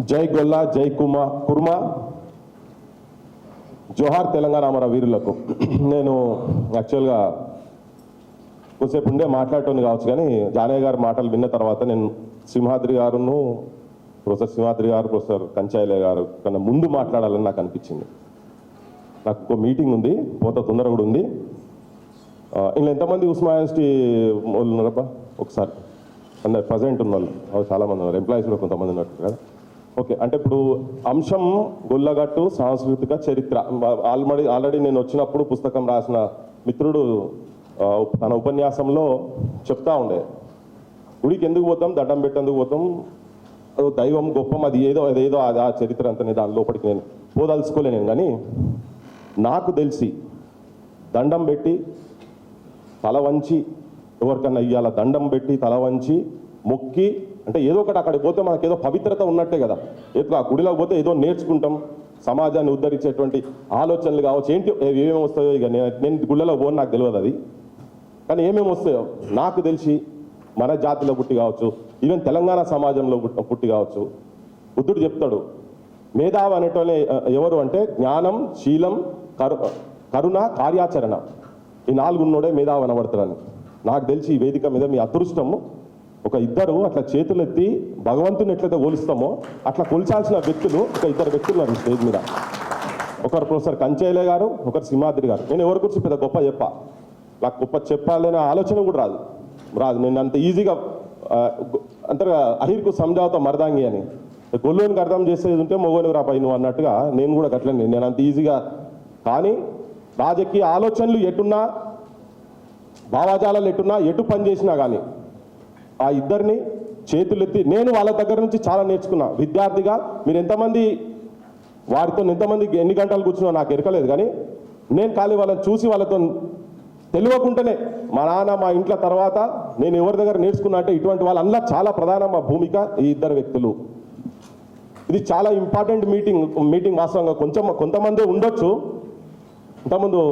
జై గొల్లా జై కుమా కుర్మా. జోహార్ తెలంగాణ అమర వీరులకు. నేను యాక్చువల్గా కొద్దిసేపు ఉండే మాట్లాడటం కావచ్చు కానీ జానయ్య గారి మాటలు విన్న తర్వాత నేను సింహాద్రి గారును ప్రొఫెసర్ సింహాద్రి గారు ప్రొఫెసర్ కంచాయలే గారు కన్నా ముందు మాట్లాడాలని నాకు అనిపించింది. నాకు ఇంకో మీటింగ్ ఉంది పోత తొందర కూడా ఉంది. ఆ, ఇందులో ఎంతమంది ఉస్మా యూనివర్సిటీ వాళ్ళు ఉన్నారబ్బా? ఒకసారి. అందరు ప్రజెంట్ ఉన్న వాళ్ళు చాలామంది ఉన్నారు. ఎంప్లాయీస్ కూడా కొంతమంది ఉన్నట్టు కదా. ఓకే అంటే ఇప్పుడు అంశం గొల్లగట్టు సాంస్కృతిక చరిత్ర. ఆల్రెడీ ఆల్రెడీ నేను వచ్చినప్పుడు పుస్తకం రాసిన మిత్రుడు తన ఉపన్యాసంలో చెప్తా ఉండే. గుడికి ఎందుకు పోతాం దండం పెట్టేందుకు పోతాం దైవం గొప్పం అది ఏదో అదేదో అది ఆ చరిత్ర అంతనే దాని లోపలికి నేను పోదలుచుకోలే నేను కానీ నాకు తెలిసి దండం పెట్టి తల వంచి ఎవరికన్నా ఇవ్వాల దండం పెట్టి తల వంచి మొక్కి అంటే ఏదో ఒకటి అక్కడికి పోతే మనకి ఏదో పవిత్రత ఉన్నట్టే కదా. ఏదో ఆ గుడిలోకి పోతే ఏదో నేర్చుకుంటాం. సమాజాన్ని ఉద్ధరించేటువంటి ఆలోచనలు కావచ్చు. ఏంటి ఏమేమి వస్తాయో ఇక నేను నేను గుళ్ళలో పోను నాకు తెలియదు అది. కానీ ఏమేమి వస్తాయో? నాకు తెలిసి మన జాతిలో పుట్టి కావచ్చు. ఈవెన్ తెలంగాణ సమాజంలో పుట్టి పుట్టి కావచ్చు. బుద్ధుడు చెప్తాడు మేధావి అనేటోనే ఎవరు అంటే జ్ఞానం శీలం కరు కరుణ కార్యాచరణ. ఈ నాలుగున్నోడే మేధావి అనబడతాడని నాకు తెలిసి ఈ వేదిక మీద మీ అదృష్టము ఒక ఇద్దరు అట్లా చేతులెత్తి భగవంతుని ఎట్లయితే పోలుస్తామో అట్లా కొలిచాల్సిన వ్యక్తులు ఒక ఇద్దరు వ్యక్తులు ఉన్నారు స్టేజ్ మీద. ఒకరు ప్రొఫెసర్ కంచైలే గారు ఒకరు సింహాద్రి గారు. నేను ఎవరి గురించి పెద్ద గొప్ప చెప్పా? నాకు గొప్ప చెప్పాలనే ఆలోచన కూడా రాదు. రాదు. నేను అంత ఈజీగా అంతగా అహిర్కు సంజావత మరదాంగి అని. గొల్లోనికి అర్థం చేసేది ఉంటే మొగోనికి రాపాయి నువ్వు అన్నట్టుగా నేను కూడా గట్లనే. నేను అంత ఈజీగా కానీ రాజకీయ ఆలోచనలు ఎటున్నా భావాజాలాలు ఎటున్నా ఎటు పని చేసినా కానీ ఆ ఇద్దరిని చేతులెత్తి నేను వాళ్ళ దగ్గర నుంచి చాలా నేర్చుకున్నా. విద్యార్థిగా మీరు ఎంతమంది వారితో ఎంతమంది ఎన్ని గంటలు కూర్చున్నా నాకు ఎరకలేదు కానీ నేను ఖాళీ వాళ్ళని చూసి వాళ్ళతో తెలియకుండానే మా నాన్న మా ఇంట్లో తర్వాత నేను ఎవరి దగ్గర నేర్చుకున్నా అంటే ఇటువంటి వాళ్ళందరూ చాలా ప్రధాన మా భూమిక ఈ ఇద్దరు వ్యక్తులు. ఇది చాలా ఇంపార్టెంట్ మీటింగ్ మీటింగ్ వాస్తవంగా కొంచెం కొంతమంది ఉండొచ్చు. ఇంతకుముందు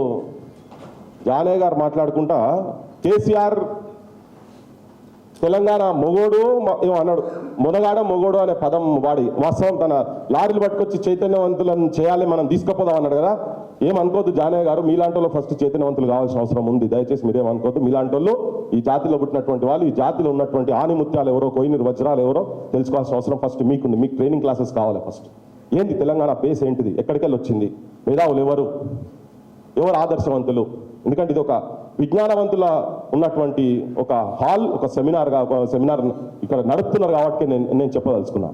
జానయ్య గారు మాట్లాడుకుంటా కేసీఆర్ తెలంగాణ మొగోడు ఏమో అన్నాడు మొనగాడ మొగోడు అనే పదం వాడి వాస్తవం తన లారీలు పట్టుకొచ్చి చైతన్యవంతులను చేయాలి మనం తీసుకుపోదాం అన్నాడు కదా. ఏమనుకోద్దు జానయ్య గారు మీలాంటి ఫస్ట్ చైతన్యవంతులు కావాల్సిన అవసరం ఉంది. దయచేసి మీరేమనుకోద్దు మీలాంటి వాళ్ళు ఈ జాతిలో పుట్టినటువంటి వాళ్ళు ఈ జాతిలో ఉన్నటువంటి ఆనిముత్యాలు ఎవరో కోయినీరు వజ్రాలు ఎవరో తెలుసుకోవాల్సిన అవసరం ఫస్ట్ మీకుంది. మీకు ట్రైనింగ్ క్లాసెస్ కావాలి ఫస్ట్ ఏంది తెలంగాణ బేస్ ఏంటిది? ఎక్కడికి వెళ్ళి వచ్చింది మేధావులు ఎవరు? ఎవరు ఆదర్శవంతులు? ఎందుకంటే ఇది ఒక విజ్ఞానవంతుల ఉన్నటువంటి ఒక హాల్ ఒక సెమినార్గా ఒక సెమినార్ ఇక్కడ నడుపుతున్నారు కాబట్టి నేను నేను చెప్పదలుచుకున్నా.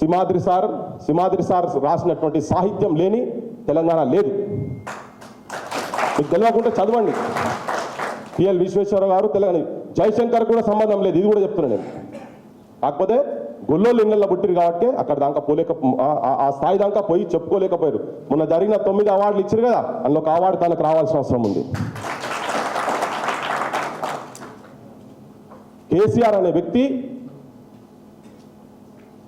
సింహాద్రి సార్ సింహాద్రి సార్ రాసినటువంటి సాహిత్యం లేని తెలంగాణ లేదు. మీకు తెలియకుండా చదవండి. పిఎల్ విశ్వేశ్వరరావు గారు తెలంగాణ జయశంకర్ కూడా సంబంధం లేదు ఇది కూడా చెప్తున్నాను నేను. కాకపోతే గొల్లోళ్ళు ఇళ్ళల్లో పుట్టిరు కాబట్టి అక్కడ దాకా పోలేక ఆ- స్థాయి దాకా పోయి చెప్పుకోలేకపోయారు. మొన్న జరిగిన తొమ్మిది అవార్డులు ఇచ్చారు కదా అందులో ఒక అవార్డు తనకు రావాల్సిన అవసరం ఉంది. కేసీఆర్ అనే వ్యక్తి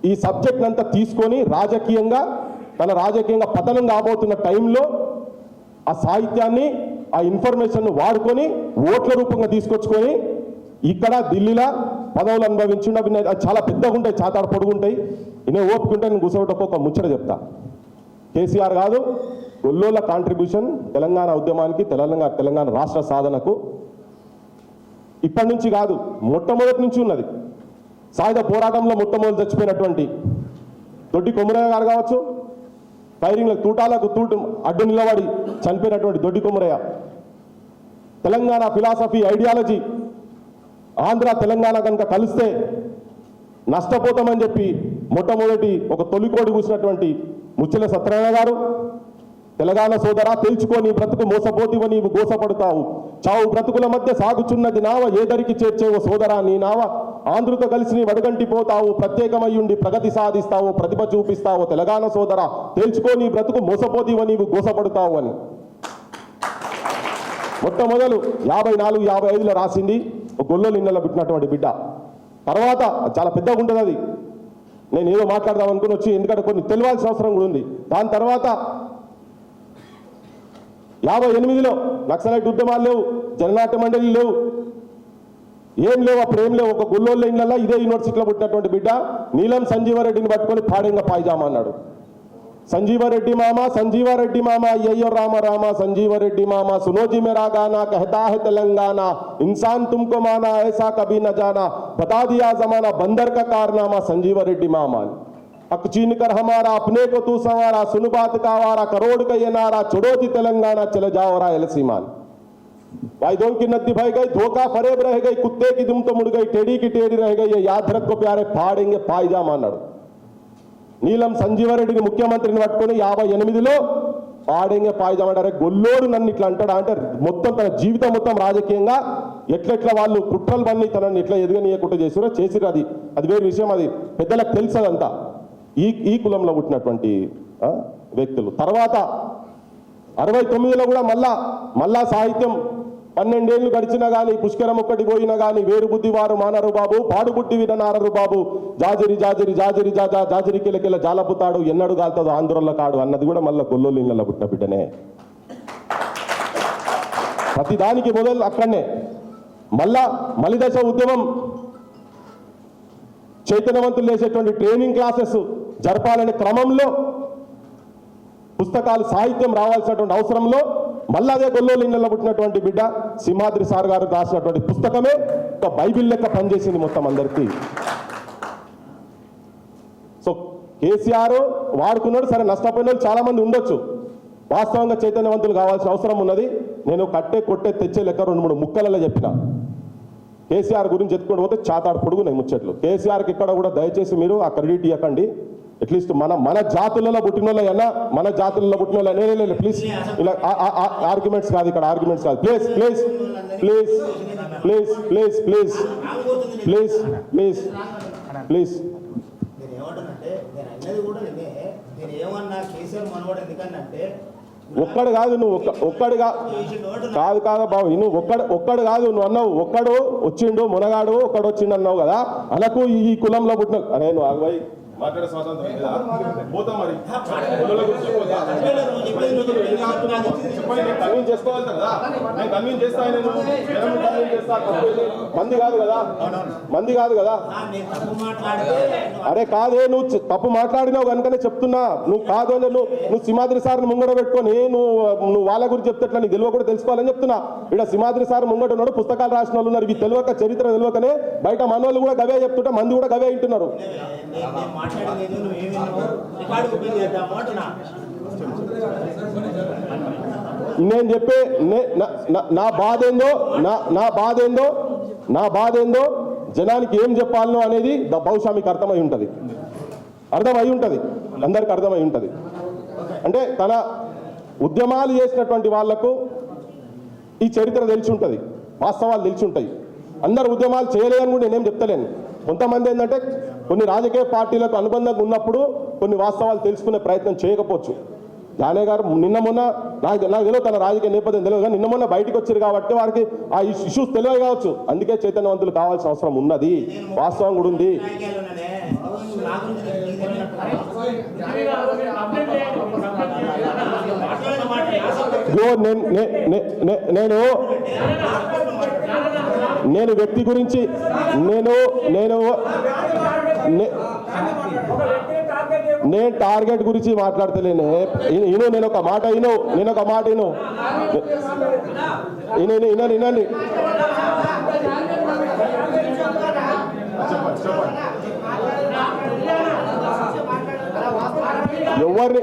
ఈ సబ్జెక్ట్ అంతా తీసుకొని రాజకీయంగా తన రాజకీయంగా పతనం కాబోతున్న టైంలో ఆ సాహిత్యాన్ని ఆ ఇన్ఫర్మేషన్ వాడుకొని ఓట్ల రూపంగా తీసుకొచ్చుకొని ఇక్కడ ఢిల్లీలో పదవులు అనుభవించిండు అవి అది చాలా పెద్దగా ఉంటాయి చాతాడు పొడుగుంటాయి. ఇనే ఓపుకుంటే నేను కూర్చోబెట్టకు ఒక ముచ్చట చెప్తా. కేసీఆర్ కాదు ఒల్లోళ్ళ కాంట్రిబ్యూషన్ తెలంగాణ ఉద్యమానికి తెలంగాణ తెలంగాణ రాష్ట్ర సాధనకు ఇప్పటి నుంచి కాదు మొట్టమొదటి నుంచి ఉన్నది. సాయుధ పోరాటంలో మొట్టమొదటి చచ్చిపోయినటువంటి దొడ్డి కొమ్మరయ్య గారు కావచ్చు ఫైరింగ్లకు తూటాలకు తూటు అడ్డు నిలబడి చనిపోయినటువంటి దొడ్డి కొమరయ్య. తెలంగాణ ఫిలాసఫీ ఐడియాలజీ ఆంధ్ర తెలంగాణ కనుక కలిస్తే నష్టపోతామని చెప్పి మొట్టమొదటి ఒక తొలికోడి కూసినటువంటి ముచ్చల సత్యనారాయణ గారు తెలంగాణ సోదరా తెలుసుకొని బ్రతుకు మోసపోతివ నీవు గోసపడతావు. చావు బ్రతుకుల మధ్య సాగుచున్నది నావ ఏదరికి చేర్చేవో సోదరా నీ నావ. ఆంధ్రతో కలిసి నీ వడగంటి పోతావు ప్రత్యేకమయ్యుండి ప్రగతి సాధిస్తావు ప్రతిభ చూపిస్తావు. తెలంగాణ సోదరా తెలుసుకొని బ్రతుకు మోసపోతివ నీవు గోసపడతావు అని. మొట్టమొదలు యాభై నాలుగు యాభై ఐదులో రాసింది ఒక గొల్లోలు ఇళ్ళలో పుట్టినటువంటి బిడ్డ. తర్వాత చాలా పెద్దగా ఉంటుంది అది. నేను ఏదో మాట్లాడదాం అనుకుని వచ్చి ఎందుకంటే కొన్ని తెలియాల్సిన అవసరం కూడా ఉంది. దాని తర్వాత యాభై ఎనిమిదిలో నక్సలైట్ ఉద్యమాలు లేవు జననాట్య మండలి లేవు. ఏం లేవు అప్పుడు ఏం లేవు? ఒక గుల్లోళ్ళ ఇళ్ళల్లో ఇదే యూనివర్సిటీలో పుట్టినటువంటి బిడ్డ నీలం సంజీవారెడ్డిని పట్టుకొని పాడంగా పాయిజామా అన్నాడు. संजीवरेड्डी मामा संजीवरेड्डी मामा ययो रामा रामा संजीवरेड्डी मामा, सुनो जी मेरा गाना, कहता है तेलंगाना, इंसान तुमको माना, ऐसा कभी न जाना, बता दिया जमाना, बंदर का कारनामा संजीवरेड्डी मामा अक चीन कर हमारा, अपने को तू संवारा, सुन बात का वारा करोड़ का ये नारा, छोड़ो जी तेलंगाना, चले जाओ रा एलसीमान भाई दो की नदी भाई गई, धोखा, फरेब रह गई, कुत्ते की दुम तो मुड़ गई, टेढ़ी की टेढ़ी रह गई, ये याद रखो प्यारे, फाड़ेंगे फायजा मानड़ నీలం సంజీవారెడ్డిని ముఖ్యమంత్రిని పట్టుకొని యాభై ఎనిమిదిలో పాడేంగే పాయిదామంటారే గొల్లోడు నన్ను ఇట్లా అంటాడా అంటే మొత్తం తన జీవితం మొత్తం రాజకీయంగా ఎట్లెట్లా వాళ్ళు కుట్రలు పన్ని తనని ఎట్లా ఎదగనీయకుండా చేసిరో చేసిరు అది. అది వేరే విషయం అది. పెద్దలకు తెలుసు అదంతా. ఈ ఈ కులంలో పుట్టినటువంటి వ్యక్తులు. తర్వాత అరవై తొమ్మిదిలో కూడా మళ్ళా మళ్ళా సాహిత్యం పన్నెండేళ్ళు గడిచినా కానీ పుష్కరం ఒక్కటి పోయినా కానీ వేరు బుద్ధివారు మానరు బాబు పాడుబుట్టి విననారరు బాబు. జాజిరి జాజిరి జాజిరి జాజా జాజిరి కిలకిల జాలపుతాడు ఎన్నడు గాల్తాడు ఆంధ్రుల కాడు అన్నది కూడా మళ్ళీ గొల్లోలు ఇళ్ళలో పుట్టిన బిడ్డనే. ప్రతి దానికి మొదలు అక్కడనే. మళ్ళా మలిదశ ఉద్యమం. చైతన్యవంతులు చేసేటువంటి ట్రైనింగ్ క్లాసెస్ జరపాలనే క్రమంలో పుస్తకాలు సాహిత్యం రావాల్సినటువంటి అవసరంలో మళ్ళీ అదే గొల్లోలు ఇళ్ళలో పుట్టినటువంటి బిడ్డ సింహాద్రి సార్ గారు రాసినటువంటి పుస్తకమే ఒక బైబిల్ లెక్క పనిచేసింది మొత్తం అందరికీ. సో కేసీఆర్ వాడుకున్నాడు సరే నష్టపోయిన వాళ్ళు చాలా మంది ఉండొచ్చు. వాస్తవంగా చైతన్యవంతులు కావాల్సిన అవసరం ఉన్నది. నేను కట్టే కొట్టే తెచ్చే లెక్క రెండు మూడు ముక్కలలో చెప్పిన. కేసీఆర్ గురించి ఎత్తుకుంటూ పోతే చాతాడు పొడుగు నేను ముచ్చట్లు. కేసీఆర్కి ఇక్కడ కూడా దయచేసి మీరు ఆ క్రెడిట్ ఇవ్వకండి అట్లీస్ట్ మన మన జాతులలో పుట్టిన వాళ్ళైనా మన జాతులలో పుట్టిన వాళ్ళు ప్లీజ్ ఇలా ఆర్గ్యుమెంట్స్ కాదు ఇక్కడ ఆర్గ్యుమెంట్స్ కాదు please please please please please please please please please ఒక్కడు కాదు నువ్వు ఒక్క ఒక్కడు కా కాదు కాదు బాబు నువ్వు ఒక్కడు ఒక్కడు కాదు నువ్వు అన్నావు. ఒక్కడు వచ్చిండు మునగాడు ఒక్కడు వచ్చిండు అన్నావు కదా. అనకు ఈ ఈ కులంలో పుట్టిన అరే నువ్వు ఆగబోయి మాట్లాడే స్వాతంత్రం లేదా? పోతా మరి. చెప్పండి, నేను కన్విన్స్ చేసుకోవాలి కదా. నేను కన్విన్స్ చేస్తా నేను. చేస్తా. మంది కాదు కదా. మంది కాదు కదా. అరే కాదే నువ్వు తప్పు మాట్లాడినావు కనుకనే చెప్తున్నా. నువ్వు కాదు నువ్వు నువ్వు సింహాద్రి సార్ని ముంగడ పెట్టుకొని నువ్వు నువ్వు వాళ్ళ గురించి చెప్తేట్లా నీకు తెలియ కూడా తెలుసుకోవాలని చెప్తున్నా. ఇక్కడ సింహాద్రి సార్ ముంగట ఉన్నాడు పుస్తకాలు రాసిన వాళ్ళు ఉన్నారు. ఇవి తెలియక చరిత్ర తెలియకనే బయట మనోళ్ళు కూడా గవే చెప్తుంటే మంది కూడా గవే వింటున్నారు. నేను మాట్లాడలేదు నువ్వు ఏమి రికార్డు ఓపెన్ చేద్దాము అంటున్నా. నేను చెప్పే నే- నా- నా- బాధ ఏందో? నా నా బాధ ఏందో? నా బాధ ఏందో? జనానికి ఏం చెప్పాలనో అనేది ద- బహుశా మీకు అర్థమై ఉంటుంది. అర్థమై ఉంటుంది. అందరికి అర్థమై ఉంటుంది. అంటే తన ఉద్యమాలు చేసినటువంటి వాళ్ళకు ఈ చరిత్ర తెలిసి ఉంటుంది. వాస్తవాలు తెలిసి ఉంటాయి. అందరు ఉద్యమాలు చేయలేదని కూడా నేనేం చెప్తలేను. కొంతమంది ఏంటంటే కొన్ని రాజకీయ పార్టీలకు అనుబంధంగా ఉన్నప్పుడు కొన్ని వాస్తవాలు తెలుసుకునే ప్రయత్నం చేయకపోవచ్చు. జానే గారు నిన్న మొన్న నాకు నాకు తెలియదు తన రాజకీయ నేపథ్యం తెలియదు కానీ నిన్న మొన్న బయటకు వచ్చారు కాబట్టి వారికి ఆ ఇష్యూస్ తెలియదు కావచ్చు. అందుకే చైతన్యవంతులు కావాల్సిన అవసరం ఉన్నది. వాస్తవం కూడా ఉంది. నేను నేను వ్యక్తి గురించి నేను నేను నే- నేను టార్గెట్ గురించి మాట్లాడతలేనే. ఇను నేను ఒక మాట ఇను నేను ఒక మాట ఇను. ఇను ఇను ఇను వినండి ఎవరిని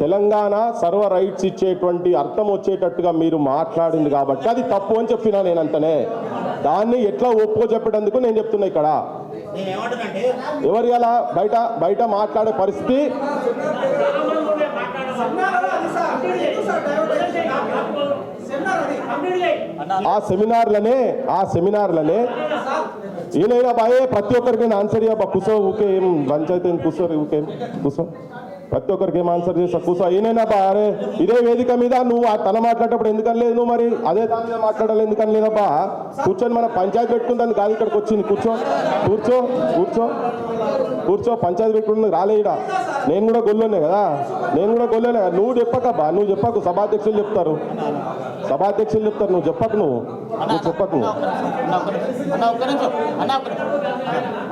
తెలంగాణ సర్వ రైట్స్ ఇచ్చేటువంటి అర్థం వచ్చేటట్టుగా మీరు మాట్లాడింది కాబట్టి అది తప్పు అని చెప్పినా నేను అంతనే దాన్ని ఎట్లా ఒప్పుకో చెప్పేటందుకు నేను చెప్తున్నా ఇక్కడ. ఎవరు ఇలా బయట బయట మాట్లాడే పరిస్థితి. ఆ సెమినార్లనే ఆ సెమినార్లనే ఈయనైనా బాయే ప్రతి ఒక్కరికి నేను ఆన్సర్ ఇవ్వ కూసో ఊకే ఏం పంచాయతీ కూసో ఊకే కూసో. ప్రతి ఒక్కరికి ఏం ఆన్సర్ చేస్తా? కూసా ఈయనైనా అరే ఇదే వేదిక మీద నువ్వు ఆ తన మాట్లాడేటప్పుడు ఎందుకని లేదు నువ్వు మరి? అదే దాని మీద మాట్లాడాలి ఎందుకని లేదబ్బా? కూర్చొని మన పంచాయతీ పెట్టుకుందని కాదు ఇక్కడికి వచ్చింది. కూర్చో కూర్చో కూర్చో కూర్చో పంచాయతీ పెట్టుకుంటుంది రాలేడా నేను కూడా గొల్లోనే కదా? నేను కూడా గొల్లోనే నువ్వు చెప్పకబ్బా నువ్వు చెప్పకు. సభాధ్యక్షులు చెప్తారు. సభాధ్యక్షులు చెప్తారు. నువ్వు చెప్పకు నువ్వు. నువ్వు చెప్పకు. నువ్వు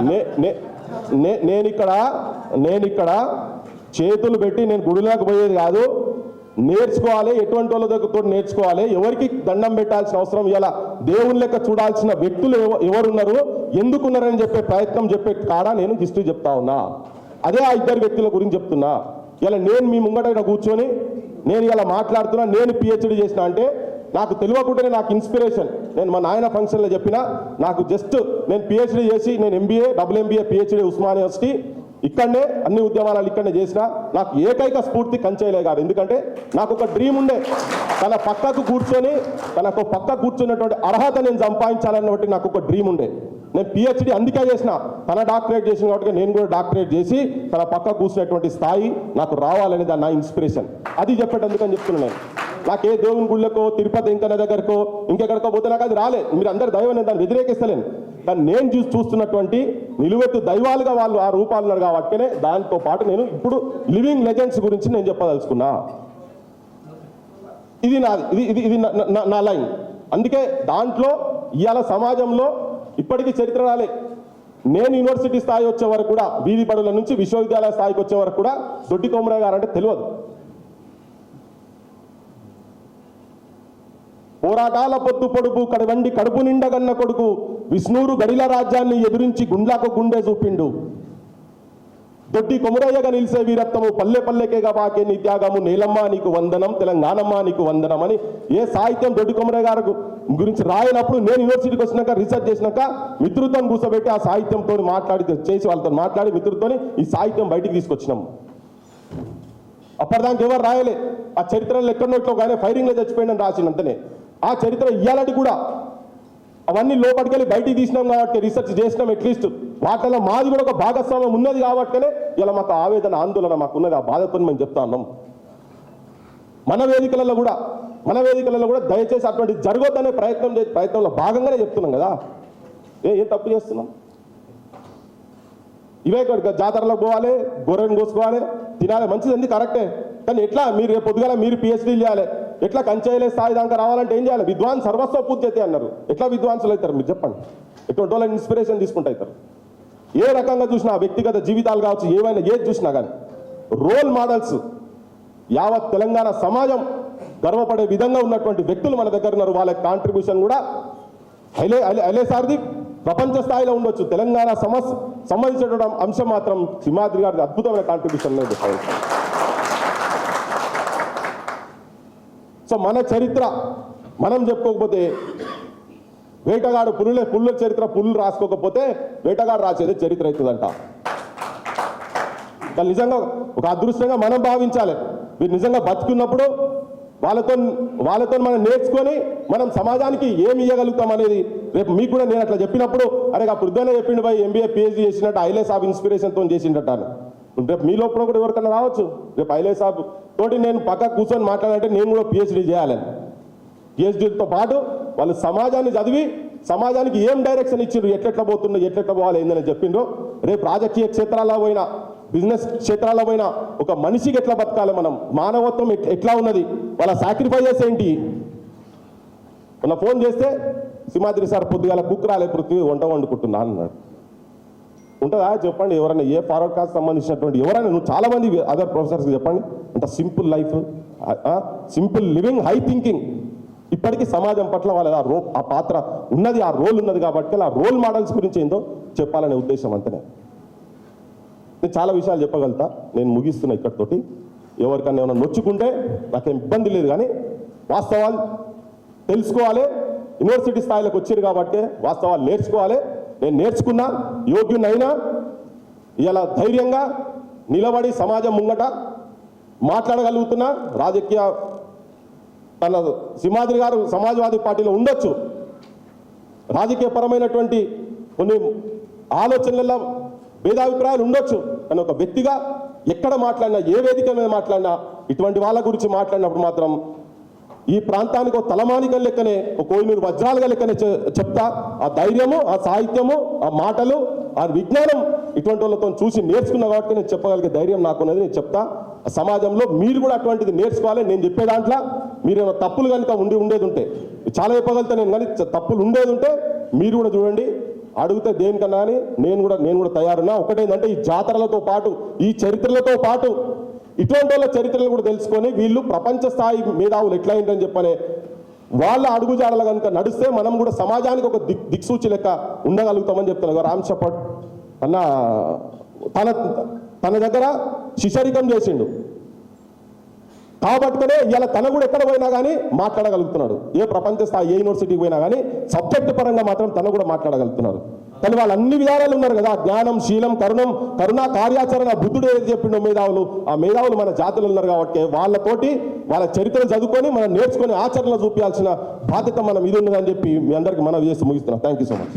నే నే నే- నేను ఇక్కడ నేను ఇక్కడ చేతులు పెట్టి నేను గుడిలోకి పోయేది కాదు. నేర్చుకోవాలి ఎటువంటి వాళ్ళ దగ్గరతో నేర్చుకోవాలి. ఎవరికి దండం పెట్టాల్సిన అవసరం ఇలా దేవుని లెక్క చూడాల్సిన వ్యక్తులు ఎవరున్నారు? ఎందుకున్నారని చెప్పే ప్రయత్నం చెప్పే కాడ నేను హిస్టరీ చెప్తా ఉన్నా. అదే ఆ ఇద్దరు వ్యక్తుల గురించి చెప్తున్నా. ఇలా నేను మీ ముంగట ఇక్కడ కూర్చొని నేను ఇలా మాట్లాడుతున్నా నేను పిహెచ్డి చేసిన అంటే నాకు తెలియకుండానే నాకు ఇన్స్పిరేషన్ నేను మా నాయన ఫంక్షన్లో చెప్పిన నాకు జస్ట్ నేను పిహెచ్డి చేసి నేను MBA double MBA PhD Osman university ఇక్కడనే అన్ని ఉద్యమాలు ఇక్కడనే చేసిన నాకు ఏకైక స్ఫూర్తి కంచేయలే కాదు ఎందుకంటే నాకు ఒక డ్రీమ్ ఉండే. తన పక్కకు కూర్చొని తనకు పక్క కూర్చున్నటువంటి అర్హత నేను సంపాదించాలన్నటువంటి నాకు ఒక డ్రీమ్ ఉండే. నేను పిహెచ్డి అందుకే చేసిన. తన డాక్టరేట్ చేసిన కాబట్టి నేను కూడా డాక్టరేట్ చేసి తన పక్క కూర్చున్నటువంటి స్థాయి నాకు రావాలనేది నా ఇన్స్పిరేషన్ అది చెప్పేటందుకని చెప్తున్నాను నేను. నాకు ఏ దేవుని గుళ్ళకో తిరుపతి ఇంకా దగ్గరకో ఇంకెక్కడికో పోతే నాకు అది రాలేదు మీరు అందరు దైవం దాన్ని వ్యతిరేకిస్తలేను. కానీ నేను చూసి చూస్తున్నటువంటి నిలువెత్తు దైవాలుగా వాళ్ళు ఆ రూపాలు ఉన్నారు కాబట్టినే దాంతో పాటు నేను ఇప్పుడు లివింగ్ లెజెండ్స్ గురించి నేను చెప్పదలుచుకున్నా. ఇది నాది. ఇది ఇది ఇది నా- లైన్. అందుకే దాంట్లో ఇవాళ సమాజంలో ఇప్పటికీ చరిత్ర రాలే. నేను యూనివర్సిటీ స్థాయి వచ్చే వరకు కూడా వీధి బడుల నుంచి విశ్వవిద్యాలయ స్థాయికి వచ్చే వరకు కూడా దొడ్డి కొమరా గారు అంటే తెలియదు. పోరాటాల పొద్దు పొడుపు కడవండి కడుపు నిండగన్న కొడుకు. విష్ణూరు గడిల రాజ్యాన్ని ఎదురించి గుండ్లకు గుండె చూపిండు. దొడ్డి కొమురయ్యగా నిలిసే వీరత్వము పల్లె పల్లెకేగా పాకే నీ త్యాగము. నీలమ్మ నీకు వందనం తెలంగాణమ్మ నీకు వందనం అని ఏ సాహిత్యం దొడ్డి కొమరయ్య గారు గురించి రాయనప్పుడు నేను యూనివర్సిటీకి వచ్చినాక రీసెర్చ్ చేసినాక మిత్రుత్వం కూర్చోబెట్టి ఆ సాహిత్యంతో మాట్లాడి చేసి వాళ్ళతో మాట్లాడి మిత్రులతో ఈ సాహిత్యం బయటికి తీసుకొచ్చినాము అప్పటిదానికి ఎవరు రాయలే. ఆ చరిత్రలో ఎక్కడ నోట్లో కానీ ఫైరింగ్లో చచ్చిపోయిందని రాసినంతనే. ఆ చరిత్ర ఇయ్యాలటి కూడా అవన్నీ లోపలికెళ్ళి బయటికి తీసినాం కాబట్టి రీసెర్చ్ చేసినాం అట్లీస్ట్ వాటిలో మాది కూడా ఒక భాగస్వామ్యం ఉన్నది కాబట్టినే ఇలా మాకు ఆవేదన ఆందోళన మాకు ఉన్నది. ఆ బాధతో మేము చెప్తా ఉన్నాం. మన వేదికలలో కూడా మన వేదికలలో కూడా దయచేసి అటువంటి జరగొద్దనే ప్రయత్నం చే ప్రయత్నంలో భాగంగానే చెప్తున్నాం కదా. ఏ ఏం తప్పు చేస్తున్నాం? ఇవే ఇక్కడ జాతరలకు పోవాలి గొర్రెను కోసుకోవాలి తినాలి. మంచిది ఎందుకు కరెక్టే. కానీ ఎట్లా? మీరు రేపు పొద్దుగాల మీరు పిహెచ్డీలు చేయాలి. ఎట్లా కంచేయలే స్థాయి దాకా రావాలంటే ఏం చేయాలి? విద్వాన్ సర్వస్వ పూర్తి అయితే అన్నారు. ఎట్లా విద్వాంసులు అవుతారు మీరు చెప్పండి. ఎటువంటి వాళ్ళని ఇన్స్పిరేషన్ తీసుకుంటా అవుతారు? ఏ రకంగా చూసినా వ్యక్తిగత జీవితాలు కావచ్చు ఏమైనా ఏది చూసినా కానీ రోల్ మోడల్స్ యావత్ తెలంగాణ సమాజం గర్వపడే విధంగా ఉన్నటువంటి వ్యక్తులు మన దగ్గర ఉన్నారు. వాళ్ళ కాంట్రిబ్యూషన్ కూడా హైలే హైలే సార్ది ప్రపంచ స్థాయిలో ఉండొచ్చు. తెలంగాణ సమస్య సంబంధించినటువంటి అంశం మాత్రం సింహాద్రి గారి అద్భుతమైన కాంట్రిబ్యూషన్ లేదు సో మన చరిత్ర మనం చెప్పుకోకపోతే వేటగాడు పులులే పుల్ల చరిత్ర పుల్లు రాసుకోకపోతే వేటగాడు రాసేది చరిత్ర అవుతుందంట. కానీ నిజంగా ఒక అదృష్టంగా మనం భావించాలి. మీరు నిజంగా బతుకున్నప్పుడు వాళ్ళతో వాళ్ళతో మనం నేర్చుకొని మనం సమాజానికి ఏమి ఇవ్వగలుగుతాం అనేది రేపు మీకు కూడా నేను అట్లా చెప్పినప్పుడు అరే ఆ పొద్దున్నే చెప్పిండు బాయ్ ఎంబీఏ పిహెచ్డి చేసినట్టు ఐలేస్ ఆఫ్ ఇన్స్పిరేషన్తో చేసిండట రేపు మీ లోపల కూడా ఎవరికైనా రావచ్చు. రేపు ఐలే సాబ్ తోటి నేను పక్క కూర్చొని మాట్లాడాలంటే నేను కూడా పిహెచ్డీ చేయాలని పిహెచ్డీతో పాటు వాళ్ళు సమాజాన్ని చదివి సమాజానికి ఏం డైరెక్షన్ ఇచ్చిండ్రు ఎట్లెట్లా పోతుండ్రు ఎట్లెట్లా పోవాలి ఏందని చెప్పిండ్రు. రేపు రాజకీయ క్షేత్రాల్లో పోయినా బిజినెస్ క్షేత్రాల్లో పోయినా ఒక మనిషికి ఎట్లా బతకాలి మనం? మానవత్వం ఎట్- ఎట్లా ఉన్నది? వాళ్ళ సాక్రిఫైజెస్ ఏంటి? మొన్న ఫోన్ చేస్తే సింహాద్రి సార్ పొద్దుగాల కుక్ రాలే పృథ్వీ వంట వండుకుంటున్నా అన్నాడు. ఉంటుందా? చెప్పండి ఎవరైనా ఏ ఫార్వర్డ్ కాస్ట్ సంబంధించినటువంటి ఎవరైనా నువ్వు చాలా మంది అదర్ ప్రొఫెసర్స్ చెప్పండి. అంత simple life simple living high thinking. ఇప్పటికీ సమాజం పట్ల వాళ్ళ ఆ రో ఆ పాత్ర ఉన్నది ఆ రోల్ ఉన్నది కాబట్టి ఆ రోల్ మోడల్స్ గురించి ఏందో చెప్పాలనే ఉద్దేశం అంతనే. నేను చాలా విషయాలు చెప్పగలుగుతా నేను ముగిస్తున్నా ఇక్కడితోటి. ఎవరికన్నా ఏమైనా నొచ్చుకుంటే నాకేం ఇబ్బంది లేదు కానీ వాస్తవాలు తెలుసుకోవాలి. యూనివర్సిటీ స్థాయిలోకి వచ్చారు కాబట్టి వాస్తవాలు నేర్చుకోవాలి. నేను నేర్చుకున్నా యోగ్యునైనా ఇలా ధైర్యంగా నిలబడి సమాజం ముంగట మాట్లాడగలుగుతున్నా రాజకీయ తన సింహాద్రి గారు సమాజ్వాదీ పార్టీలో ఉండొచ్చు. రాజకీయ పరమైనటువంటి కొన్ని ఆలోచనలలో భేదాభిప్రాయాలు ఉండొచ్చు కానీ ఒక వ్యక్తిగా ఎక్కడ మాట్లాడినా ఏ వేదిక మీద మాట్లాడినా ఇటువంటి వాళ్ళ గురించి మాట్లాడినప్పుడు మాత్రం ఈ ప్రాంతానికి ఒక తలమానికం లెక్కనే ఒక కోయినూరు వజ్రాలుగా లెక్కనే చెప్తా. ఆ ధైర్యము ఆ సాహిత్యము ఆ మాటలు ఆ విజ్ఞానం ఇటువంటి వాళ్ళతో చూసి నేర్చుకున్నా కాబట్టి నేను చెప్పగలిగే ధైర్యం నాకున్నది నేను చెప్తా. సమాజంలో మీరు కూడా అటువంటిది నేర్చుకోవాలి. నేను చెప్పే దాంట్లో మీరు ఏమైనా తప్పులు కనుక ఉండి ఉండేది ఉంటే చాలా చెప్పగలుగుతా నేను కానీ తప్పులు ఉండేది ఉంటే మీరు కూడా చూడండి. అడిగితే దేనికన్నా అని నేను కూడా నేను కూడా తయారున్నా. ఒకటేంటంటే ఈ జాతరలతో పాటు ఈ చరిత్రలతో పాటు ఇటువంటి వాళ్ళ చరిత్రలు కూడా తెలుసుకొని వీళ్ళు ప్రపంచ స్థాయి మేధావులు ఎట్లయిందని చెప్పనే వాళ్ళ అడుగుజాడలు కనుక నడిస్తే మనం కూడా సమాజానికి ఒక దిక్ దిక్సూచి లెక్క ఉండగలుగుతామని చెప్తున్నారు. రామ్ చపట్ అన్న తన తన దగ్గర శిశరికం చేసిండు. కాబట్టుకనే ఇలా తన కూడా ఎక్కడ పోయినా కానీ మాట్లాడగలుగుతున్నాడు. ఏ ప్రపంచ స్థాయి ఏ యూనివర్సిటీకి పోయినా కానీ సబ్జెక్టు పరంగా మాత్రం తను కూడా మాట్లాడగలుగుతున్నారు కానీ వాళ్ళు అన్ని విధానాలు ఉన్నారు కదా. జ్ఞానం శీలం కరుణం కరుణ కార్యాచరణ బుద్ధుడు ఏది చెప్పిండో మేధావులు. ఆ మేధావులు మన జాతులు ఉన్నారు కాబట్టి వాళ్ళతోటి వాళ్ళ చరిత్ర చదువుకొని మనం నేర్చుకొని ఆచరణ చూపించాల్సిన బాధ్యత మనం ఇది ఉన్నదని చెప్పి మీ అందరికీ మనం చేసి ముగిస్తున్నాం. Thank you so much